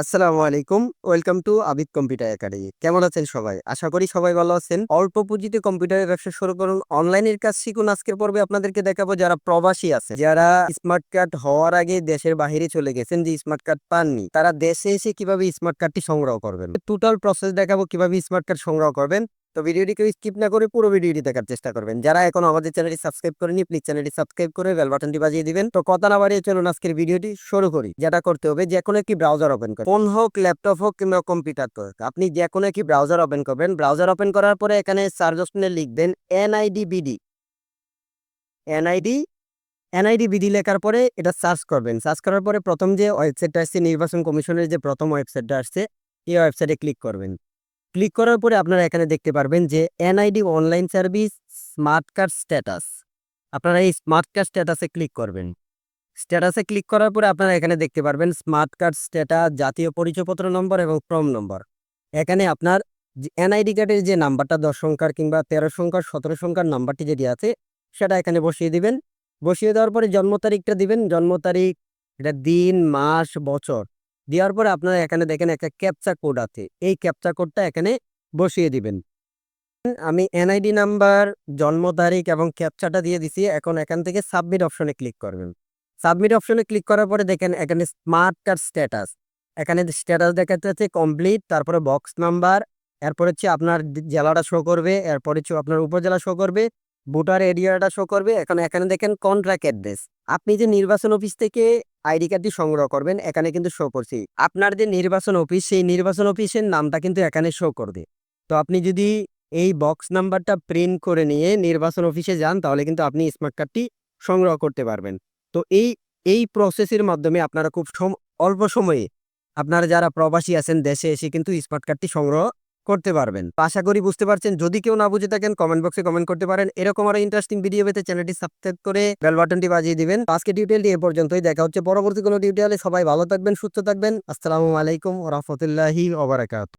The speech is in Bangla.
আসসালামু আলাইকুম। Welcome to Abid computer academy. কেমন আছেন সবাই? আশা করি সবাই ভালো আছেন। অল্প পুঁজিতে কম্পিউটারের ব্যবসা শুরু করুন। অনলাইনের কাজ শিখুন। আজকের পর্বে আপনাদেরকে দেখাবো যারা প্রবাসী আছে, যারা স্মার্ট কার্ড হওয়ার আগে দেশের বাহিরে চলে গেছেন যে স্মার্ট কার্ড পাননি, তারা দেশে এসে কীভাবে স্মার্ট কার্ডটি সংগ্রহ করবেন? টোটাল প্রসেস দেখাবো কীভাবে স্মার্ট কার্ড সংগ্রহ করবেন। তো ভিডিওটিকে স্কিপ না করে পুরো ভিডিওটি দেখার চেষ্টা করবেন। যারা এখন আমাদের চ্যানেলটি সাবস্ক্রাইব করেনি প্লিজ চ্যানেলটি সাবস্ক্রাইব করে বেল বাটনটি বাজিয়ে দিবেন। তো কথা না বাড়িয়ে চলুন আজকের ভিডিওটি শুরু করি। যেটা করতে হবে, যে কোনো একটি ব্রাউজার ওপেন করুন। ফোন হোক ল্যাপটপ হোক কিংবা কম্পিউটার হোক, আপনি যে কোনো একটি ব্রাউজার ওপেন করবেন। ব্রাউজার ওপেন করার পরে এখানে সার্চ অপশনে লিখবেন NID BD NID NID BD লেখার পরে এটা সার্চ করবেন। সার্চ করার পরে প্রথম যে ওয়েবসাইটটা আসছে, নির্বাচন কমিশনের যে প্রথম ওয়েবসাইটটা আসছে, এই ওয়েবসাইটে ক্লিক করবেন। ক্লিক করার পরে আপনারা এখানে দেখতে পারবেন যে NID online service smart card status. আপনারা এই স্মার্ট কার্ড স্ট্যাটাসে ক্লিক করবেন। স্ট্যাটাসে ক্লিক করার পরে আপনারা এখানে দেখতে পারবেন স্মার্ট কার্ড স্ট্যাটাস, জাতীয় পরিচয়পত্র নম্বর এবং ফর্ম নম্বর। এখানে আপনার এনআইডি কার্ডের যে নাম্বারটা, দশ সংখ্যার কিংবা তেরো সংখ্যার, সতেরো সংখ্যার নাম্বারটি যেটি আছে, সেটা এখানে বসিয়ে দিবেন। বসিয়ে দেওয়ার পরে জন্ম তারিখটা দিবেন। জন্ম তারিখ, এটা দিন, মাস, বছর। দেওয়ার পরে আপনারা এখানে দেখেন একটা ক্যাপচা কোড আছে। এই ক্যাপচা কোডটা এখানে বসিয়ে দিবেন। আমি এনআইডি নাম্বার জন্ম তারিখ এবং ক্যাপচাটা দিয়ে দিছি। এখন এখান থেকে সাবমিট অপশনে ক্লিক করবেন। সাবমিট অপশনে ক্লিক করার পরে দেখেন এখানে স্মার্ট কার্ড স্ট্যাটাস এখানে স্ট্যাটাস দেখাতে হচ্ছে কমপ্লিট তারপরে বক্স নাম্বার এরপর হচ্ছে আপনার জেলাটা শো করবে, এরপর হচ্ছে আপনার উপজেলা শো করবে, ভোটার এরিয়াটা শো করবে। এখন এখানে দেখেন কন্ট্রাক্ট অ্যাড্রেস আপনি যে নির্বাচন অফিস থেকে আইডি কার্ডটি সংগ্রহ করবেন, এখানে কিন্তু শো করছি। আপনার যে নির্বাচন অফিস সেই নির্বাচন অফিসের নামটা কিন্তু এখানে শো করবে তো আপনি যদি এই বক্স নাম্বারটা প্রিন্ট করে নিয়ে নির্বাচন অফিসে যান, তাহলে কিন্তু আপনি স্মার্ট কার্ডটি সংগ্রহ করতে পারবেন। তো এই এই প্রসেসের মাধ্যমে আপনারা খুব অল্প সময়ে আপনারা যারা প্রবাসী আছেন দেশে এসে কিন্তু স্মার্ট কার্ডটি সংগ্রহ করতে পারবেন। আশা করি বুঝতে পারছেন। যদি কেউ না বুঝে থাকেন কমেন্ট বক্সে কমেন্ট করতে পারেন। এরকম আরও ইন্টারেস্টিং ভিডিও পেতে চ্যানেলটি সাবস্ক্রাইব করে বেল বাটনটি বাজিয়ে দিবেন। আজকে টিউটোরিয়ালটি এ পর্যন্তই। দেখা হচ্ছে পরবর্তী কোনো টিউটোরিয়ালে সবাই ভালো থাকবেন, সুস্থ থাকবেন। আসসালামু আলাইকুম রহমতুল্লাহি ওবরাকাত